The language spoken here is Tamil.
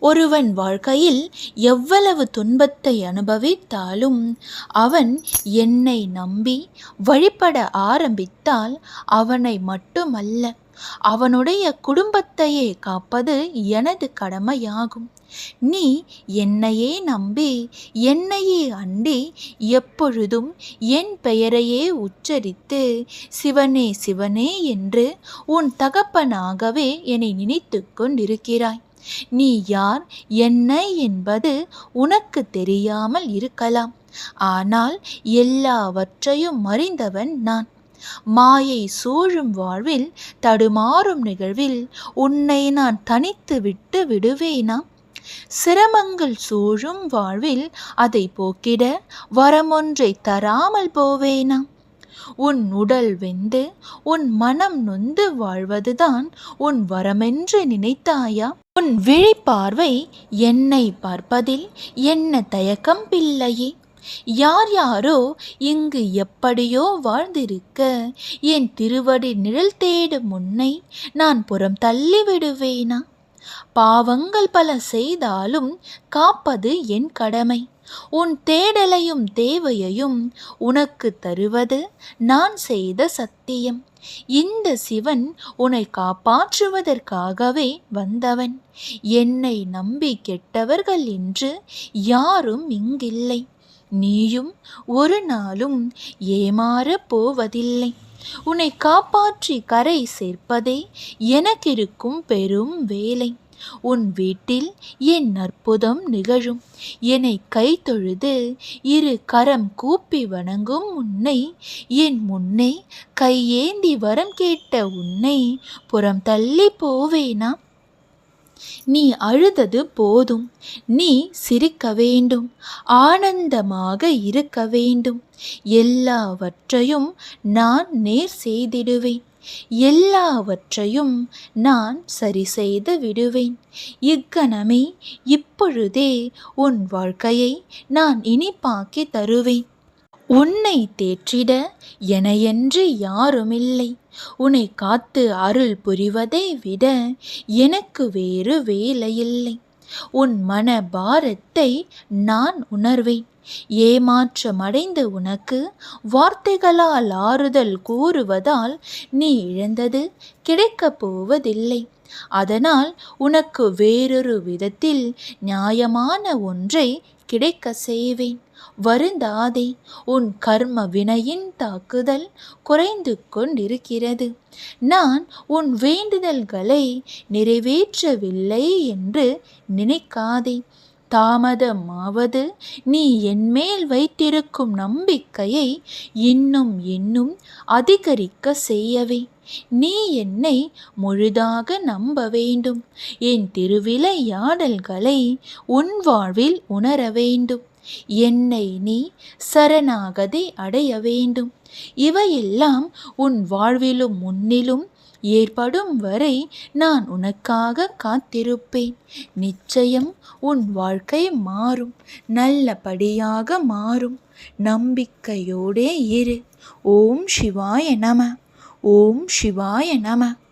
ஒருவன் வாழ்க்கையில் எவ்வளவு துன்பத்தை அனுபவித்தாலும் அவன் என்னை நம்பி வழிபட ஆரம்பித்தால் அவனை மட்டுமல்ல அவனுடைய குடும்பத்தையே காப்பது எனது கடமையாகும். நீ என்னையே நம்பி என்னையே அண்டி எப்பொழுதும் என் பெயரையே உச்சரித்து சிவனே சிவனே என்று உன் தகப்பனாகவே என்னை நினைத்து கொண்டிருக்கிறாய். நீ யார் என்ன என்பது உனக்கு தெரியாமல் இருக்கலாம். ஆனால் எல்லாவற்றையும் அறிந்தவன் நான். மாயை சூழும் வாழ்வில் தடுமாறும் நிகழ்வில் உன்னை நான் தனித்து விட்டு விடுவேனா? சிரமங்கள் சூழும் வாழ்வில் அதை போக்கிட வரமொன்றை தராமல் போவேனா? உன் உடல் வெந்து உன் மனம் நொந்து வாழ்வதுதான் உன் வரமென்று நினைத்தாயா? உன் விழிப்பார்வை என்னை பார்ப்பதில் என்ன தயக்கம் பிள்ளையே? யார் யாரோ இங்கு எப்படியோ வாழ்ந்திருக்க என் திருவடி நிழல் தேடும் முன்னை நான் புறம் தள்ளி விடுவேனா பாவங்கள் பல செய்தாலும் காப்பது என் கடமை. உன் தேடலையும் தேவையையும் உனக்கு தருவது நான் செய்த சத்தியம். இந்த சிவன் உன்னை காப்பாற்றுவதற்காகவே வந்தவன். என்னை நம்பி கெட்டவர்கள் என்று யாரும் இங்கில்லை. நீயும் ஒரு நாளும் ஏமாறப் போவதில்லை. உன்னை காப்பாற்றி கரை சேர்ப்பதே எனக்கிருக்கும் பெரும் வேலை. உன் வீட்டில் என் அற்புதம் நிகழும். என்னை கை தொழுது இரு கரம் கூப்பி வணங்கும் உன்னை. என் முன்னே கையேந்தி வரம் கேட்ட உன்னை. புறம் தள்ளி போவேனா? நீ அழுதது போதும். நீ சிரிக்க வேண்டும். ஆனந்தமாக இருக்க வேண்டும். எல்லாவற்றையும் நான் நேர் செய்திடுவேன். எல்லாவற்றையும் நான் சரி செய்து விடுவேன். இக்கணமே இப்பொழுதே உன் வாழ்க்கையை நான் இனிப்பாக்கி தருவேன். உன்னை தேற்றிட எனையென்று யாருமில்லை. உன்னை காத்து அருள் புரிவதை விட எனக்கு வேறு வேலையில்லை. உன் மன பாரத்தை நான் உணர்வேன். ஏமாற்றமடைந்த உனக்கு வார்த்தைகளால் ஆறுதல் கூறுவதால் நீ இழந்தது கிடைக்கப் போவதில்லை. அதனால் உனக்கு வேறொரு விதத்தில் நியாயமான ஒன்றை கிடைக்க செய்வேன். வருந்தாதே உன் கர்ம வினையின் தாக்குதல் குறைந்து கொண்டிருக்கிறது. நான் உன் வேண்டுதல்களை நிறைவேற்றவில்லை என்று நினைக்காதே. தாமதமாவது நீ என்மேல் வைத்திருக்கும் நம்பிக்கையை இன்னும் இன்னும் அதிகரிக்க செய்யவே. நீ என்னை முழுதாக நம்ப வேண்டும். என் திருவிளையாடல்களை உன் வாழ்வில் உணர வேண்டும். என்னை நீ சரணாகதி அடைய வேண்டும். இவையெல்லாம் உன் வாழ்விலும் முன்னிலும் ஏற்படும் வரை நான் உனக்காக காத்திருப்பேன். நிச்சயம் உன் வாழ்க்கை மாறும். நல்லபடியாக மாறும். நம்பிக்கையோடே இரு. ஓம் சிவாய நம. ஓம் சிவாய நம.